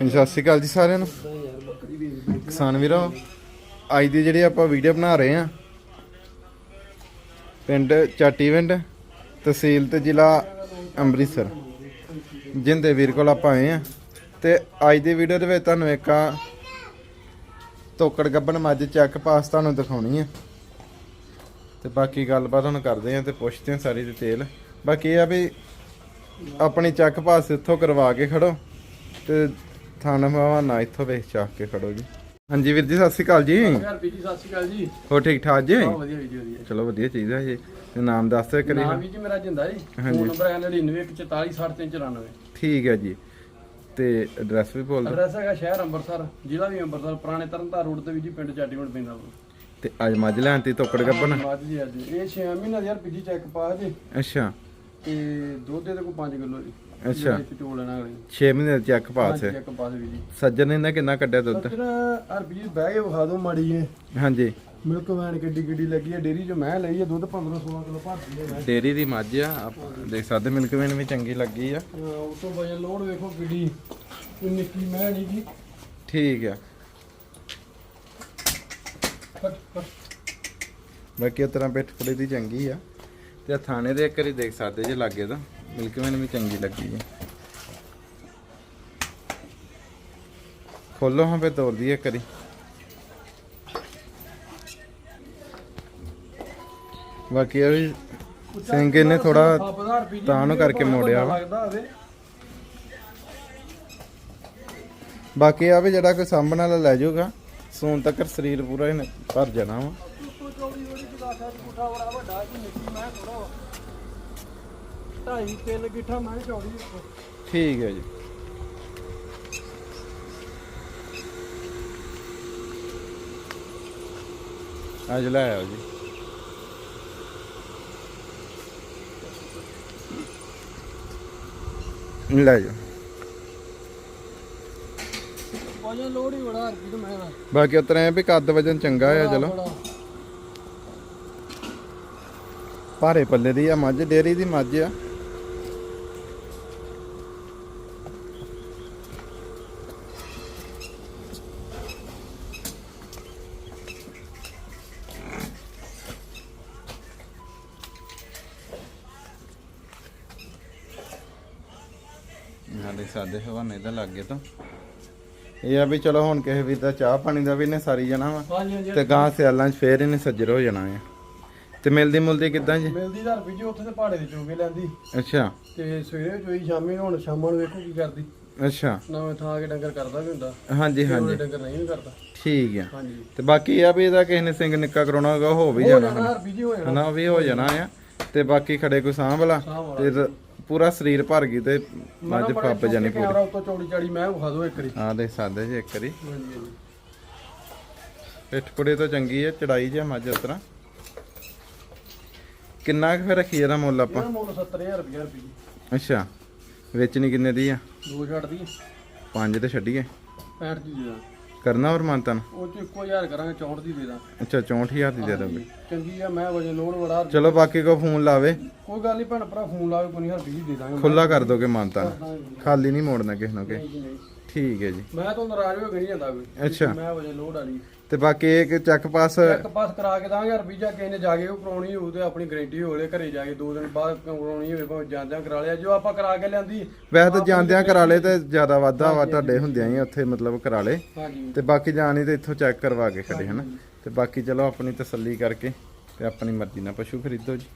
ਹਾਂਜੀ, ਸਤਿ ਸ਼੍ਰੀ ਅਕਾਲ ਜੀ ਸਾਰਿਆਂ ਨੂੰ। ਕਿਸਾਨ ਵੀਰੋ, ਅੱਜ ਦੀ ਜਿਹੜੀ ਆਪਾਂ ਵੀਡੀਓ ਬਣਾ ਰਹੇ ਆ ਪਿੰਡ ਚਾਟੀਵਿੰਡ ਤਹਿਸੀਲ ਤੇ ਜ਼ਿਲ੍ਹਾ ਅੰਮ੍ਰਿਤਸਰ ਜਿੰਦੇ ਵੀਰ ਕੋਲ ਆਪਾਂ ਆਏ ਆ ਤੇ ਅੱਜ ਦੀ ਵੀਡੀਓ ਦੇ ਵਿੱਚ ਤੁਹਾਨੂੰ ਇੱਕ ਆ ਤੋਕੜ ਗੱਬਣ ਮੱਝ ਚੱਕ ਪਾਸ ਤੁਹਾਨੂੰ ਦਿਖਾਉਣੀ ਆ। ਤੇ ਬਾਕੀ ਗੱਲਬਾਤ ਹੁਣ ਕਰਦੇ ਆ ਤੇ ਪੁੱਛਦੇ ਆ ਸਾਰੀ ਡਿਟੇਲ ਬਾਕੀ ਇਹ ਆ ਵੀ ਆਪਣੀ ਚੱਕ ਪਾਸ ਇੱਥੋਂ ਕਰਵਾ ਕੇ ਖੜੋ, ਤੇ ਥਾਣਾ ਹਵਾਨਾ ਇੱਥੋਂ ਵੇਖ ਚਾਕ ਕੇ ਖੜੋ ਜੀ। ਹਾਂਜੀ ਵੀਰ ਜੀ ਸਤਿ ਸ਼੍ਰੀ ਅਕਾਲ ਜੀ। ਯਾਰ ਪੀਜੀ ਸਤਿ ਸ਼੍ਰੀ ਅਕਾਲ ਜੀ। ਹੋ ਠੀਕ ਠਾਕ ਜੀ? ਬਹੁਤ ਵਧੀਆ ਵੀਡੀਓ ਦੀ ਚਲੋ ਵਧੀਆ ਚੀਜ਼ ਹੈ ਜੀ। ਤੇ ਨਾਮ ਦੱਸ ਦਿਓ ਕਰੀ ਨਾਮ ਵੀ ਜੀ ਮੇਰਾ ਜਿੰਦਾ ਜੀ। ਫੋਨ ਨੰਬਰ ਹੈ 9914466394 ਠੀਕ ਹੈ ਜੀ। ਤੇ ਐਡਰੈਸ ਵੀ ਬੋਲ ਦਿਓ। ਐਡਰੈਸ ਹੈਗਾ ਸ਼ਹਿਰ ਅੰਮ੍ਰਿਤਸਰ ਜ਼ਿਲ੍ਹਾ ਵੀ ਅੰਮ੍ਰਿਤਸਰ ਪੁਰਾਣੇ ਤਰਨਤਾਰਨ ਰੋਡ ਤੇ ਵੀ ਜੀ ਪਿੰਡ ਚਾਟੀਵੰਡ ਪੈਂਦਾ ਤੇ ਅੱਜ ਮੱਝ ਲੈਣ ਤੀ ਤੋਕੜ ਗੱਬਣ ਬਾਅਦ ਜੀ ਅੱਜ। ਇਹ 6 ਮਹੀਨਾ ਦੀ ਯਾਰ ਪੀਜੀ ਚੈੱਕ ਪਾ ਜੀ। ਅੱਛਾ। ਤੇ ਦੁੱਧ ਦੇ ਕੋਈ 5 ਕਿਲੋ ਜੀ। ਅੱਛਾ। ਚੋ ਲੈਣਾ ਅਗਲੇ 6 ਮਹੀਨੇ ਦਾ ਚੈੱਕ ਪਾਸ ਹੈ ਚੈੱਕ ਪਾ ਦੇ ਵੀ ਜੀ। ਸੱਜਣ ਨੇ ਨਾ ਕਿੰਨਾ ਕੱਢਿਆ ਦੁੱਧ? ਸੱਜਣ ਅਰਬੀ ਜੀ ਬਹਿ ਕੇ ਵਿਖਾ ਦੋ ਮਾੜੀ ਏ ਹਾਂਜੀ। ਮਿਲਕ ਵੈਨ ਕਿੱਡੀ ਕਿੱਡੀ ਲੱਗੀ ਹੈ ਡੇਰੀ ਚ ਮੈਂ ਲਈ ਹੈ ਦੁੱਧ 15 16 ਕਿਲੋ ਭਰਦੀ ਹੈ ਮੈਂ। ਡੇਰੀ ਦੀ ਮੱਝ ਆ ਆਪਾਂ ਦੇਖ ਸਕਦੇ ਮਿਲਕ ਵੇਨ ਵੀ ਚੰਗੀ ਲੱਗੀ ਆ। ਅਹ ਉਸ ਤੋਂ ਵਜਨ ਲੋਡ ਵੇਖੋ ਕਿੱਡੀ। ਕੋਈ ਨਿੱਕੀ ਮੈਂ ਨਹੀਂ ਜੀ। ਠੀਕ ਆ। ਫਟ ਫਟ। ਬਾਕੀ ਉਹ ਤਰ੍ਹਾਂ ਪਿੱਠ ਪੁੜੀ ਦੀ ਚੰਗੀ ਆ। ਤੇ ਆਹ ਥਾਣੇ ਦੇ ਇੱਕ ਵਾਰੀ ਦੇਖ ਸਕਦੇ ਜੇ ਲਾਗੇ ਤਾਂ। ਮਿਲਕ ਵੇਨ ਵੀ ਚੰਗੀ ਲੱਗੀ ਜੀ ਖੋਲੋ ਹਾਂ ਫੇ ਤੋੜਦੀ ਇੱਕ ਵਾਰੀ। ਬਾਕੀ ਇਹ ਵੀ ਸਿੰਘ ਇਹਨੇ ਥੋੜਾ ਤਾਂ ਨੂੰ ਕਰਕੇ ਮੋੜਿਆ ਵਾ। ਬਾਕੀ ਆ ਵੀ ਜਿਹੜਾ ਕੋਈ ਸਾਂਭਣ ਵਾਲਾ ਲੈ ਜਾਊਗਾ ਸੂਨ ਤੱਕ ਸਰੀਰ ਪੂਰਾ ਹੀ ਭਰ ਜਾਣਾ ਵਾ। ਢਾਈ ਤਿੰਨ ਗਿੱਠਾ ਮੈਂ ਚੌੜੀ ਦੇਖੋ ਠੀਕ ਹੈ ਜੀ। ਅੱਜ ਲੈ ਆਓ ਜੀ। ਲੈ ਜਾਓ। ਵਜਨ ਲੋਡ ਹੀ ਬੜਾ ਹਰਪੀ ਤੇ। ਮੈਂ ਬਾਕੀ ਉਤਰੇ ਆ ਵੀ ਕੱਦ ਵਜਨ ਚੰਗਾ ਆ ਚਲੋ। ਬੜਾ। ਭਾਰੇ ਪੱਲੇ ਦੀ ਆ ਮੱਝ ਡੇਰੀ ਦੀ ਮੱਝ ਆ। ਸਾਡੇ ਹਵਾਨੇ ਦਾ ਲੱਗੇ ਤਾਂ। ਇਹ ਆ ਵੀ ਚਲੋ ਹੁਣ ਕਿਸੇ ਵੀ ਦਾ ਚਾਹ ਪਾਣੀ ਦਾ ਵੀ ਇਹਨੇ ਸਾਰੀ ਜਾਣਾ ਵਾ। ਹਾਂਜੀ ਹਾਂਜੀ। ਤੇ ਗਾਂ ਸਿਆਲਾਂ 'ਚ ਫੇਰ ਇਹਨੇ ਸੱਜਰ ਹੋ ਜਾਣਾ ਆ। ਤੇ ਮਿਲਦੀ ਮੁਲਦੀ ਕਿੱਦਾਂ ਜੀ? ਮਿਲਦੀ ਦਾ ਹਰਪੀ ਜੀ ਉੱਥੇ ਤੇ ਪਹਾੜੇ ਦੇ ਚੋਗੇ ਲੈਂਦੀ। ਅੱਛਾ। ਤੇ ਸਵੇਰੇ ਚੋਈ ਸ਼ਾਮੀ ਹੁਣ ਸ਼ਾਮਾਂ ਨੂੰ ਵੇਖੋ ਕੀ ਕਰਦੀ। ਅੱਛਾ। ਨਵੇਂ ਥਾਂ ਕੇ ਡੰਗਰ ਕਰਦਾ ਵੀ ਹੁੰਦਾ। ਹਾਂਜੀ ਉਹਦੇ ਹਾਂਜੀ। ਡੰਗਰ ਨਹੀਂ ਵੀ ਕਰਦਾ। ਠੀਕ ਆ। ਹਾਂਜੀ। ਤੇ ਬਾਕੀ ਇਹ ਆ ਵੀ ਇਹਦਾ ਕਿਸੇ ਨੇ ਸਿੰਘ ਨਿੱਕਾ ਕਰਾਉਣਾ ਹੋਗਾ ਹੋ ਵੀ ਹੋ ਜਾਣਾ ਜਾਣਾ ਹਰਪੀ ਜੀ ਹੋ ਜਾਣਾ। ਹਨਾ ਉਹ ਵੀ ਹੋ ਜਾਣਾ ਆ। ਤੇ ਬਾਕੀ ਖੜੇ ਕੋਈ ਸਾਂਭ ਲਾ। ਸਾਂਭ। ਤੇ ਰ- ਪੂਰਾ ਸਰੀਰ ਭਰ ਗਈ ਤੇ ਮੱਝ ਫੱਬ ਜਾਣੀ ਪੂਰੀ। ਉੱਤੋਂ ਚੌੜੀ ਚਾੜੀ ਮੈਂ ਵਿਖਾ ਦੋ ਇੱਕ ਵਾਰੀ। ਆ ਦੇ ਸਾਦੇ ਜੀ ਇੱਕ ਵਾਰੀ। ਹਾਂਜੀ ਹਾਂਜੀ। ਪਿੱਠ ਪੁੜੇ ਤੋਂ ਚੰਗੀ ਆ ਚੜਾਈ ਜਿਹਾ ਮੱਝ ਉਸ ਤਰ੍ਹਾਂ। ਕਿੰਨਾ ਕੁ ਫਿਰ ਰੱਖੀ ਇਹਦਾ ਮੁੱਲ ਆਪਾਂ? ਇਹਦਾ ਮੁੱਲ 70000 ਰੁਪਏ ਰੁਪਏ ਜੀ ਅੱਛਾ ਵੇਚਣੀ ਕਿੰਨੇ ਦੀ ਆ? ਦੋ ਛੱਡਦੀ ਪੰਜ ਤੇ ਛੱਡੀਏ। 65 ਦੀ ਦੇ ਦਾਂ। ਕਰਨਾ ਹੋਰ ਮੰਤਨ ਉਹ ਚ ਇੱਕੋ ਹਜ਼ਾਰ ਕਰਾਂਗੇ 64 ਦੀ ਦੇ ਦਾਂ। ਅੱਛਾ 64000 ਦੀ ਦੇ ਦੋਗੇ ਚੰਗੀ ਆ ਮੈਂ ਵਜਨ ਲੋਡ ਬੜਾ ਚਲੋ ਬਾਕੀ ਕੋ ਫੋਨ ਲਾਵੇ। ਕੋਈ ਗੱਲ ਨਹੀਂ ਭੈਣ ਭਰਾ ਫੋਨ ਲਾਵੇ ਕੋਈ ਨਹੀਂ ਹਰ ਦੇ ਦਾਂਗੇ। ਖੁੱਲਾ ਕਰ ਦੋਗੇ ਨਹੀਂ ਖਾਲੀ ਨਹੀਂ ਮੋੜਨਾ ਕਿਸੇ ਨੂੰ ਕਿ। ਨਹੀਂ। ਠੀਕ ਹੈ ਜੀ। ਮੈਂ ਤਾਂ ਨਾਰਾਜ਼ ਹੋ ਕੇ ਨਹੀਂ ਜਾਂਦਾ ਕੋਈ। ਅੱਛਾ। ਮੈਂ ਵਜਨ ਲੋਡ ਵਾਲੀ ਤੇ ਬਾਕੀ ਇਹ ਕਿ ਚੱਕ ਪਾਸ ਇੱਕ ਪਾਸ ਕਰਾ ਕੇ ਦਾਂਗੇ ਹਰ ਵੀਜ਼ਾ ਕਿਸੇ ਨੇ ਜਾ ਕੇ ਉਹ ਕਰਾਉਣੀ ਹੋਊ ਤੇ ਆਪਣੀ ਗਾਰੰਟੀ ਹੋਵੇ ਘਰੇ ਜਾ ਕੇ ਦੋ ਦਿਨ ਬਾਅਦ ਕਰਾਉਣੀ ਹੋਵੇ ਭਾਵੇਂ ਜਾਂਦਿਆਂ ਕਰਾ ਲਿਆ। ਜੋ ਆਪਾਂ ਕਰਾ ਕੇ ਲਿਆਂਦੀ ਵੈਸੇ ਤਾਂ ਜਾਂਦਿਆਂ ਕਰਾ ਲੇ ਤੇ ਜ਼ਿਆਦਾ ਵਾਧਾ ਵਾ ਤੁਹਾਡੇ ਹੁੰਦਿਆਂ ਹੀ ਉੱਥੇ ਮਤਲਬ ਕਰਾ ਲੇ ਹਾਂਜੀ। ਤੇ ਬਾਕੀ ਜਾਣੀ ਤੇ ਇੱਥੋਂ ਚੈੱਕ ਕਰਵਾ ਕੇ ਖੜੇ ਹਨਾ। ਤੇ ਬਾਕੀ ਚਲੋ ਆਪਣੀ ਤਸੱਲੀ ਕਰਕੇ ਤੇ ਆਪਣੀ ਮਰਜ਼ੀ ਨਾਲ ਪਸ਼ੂ ਖਰੀਦੋ ਜੀ।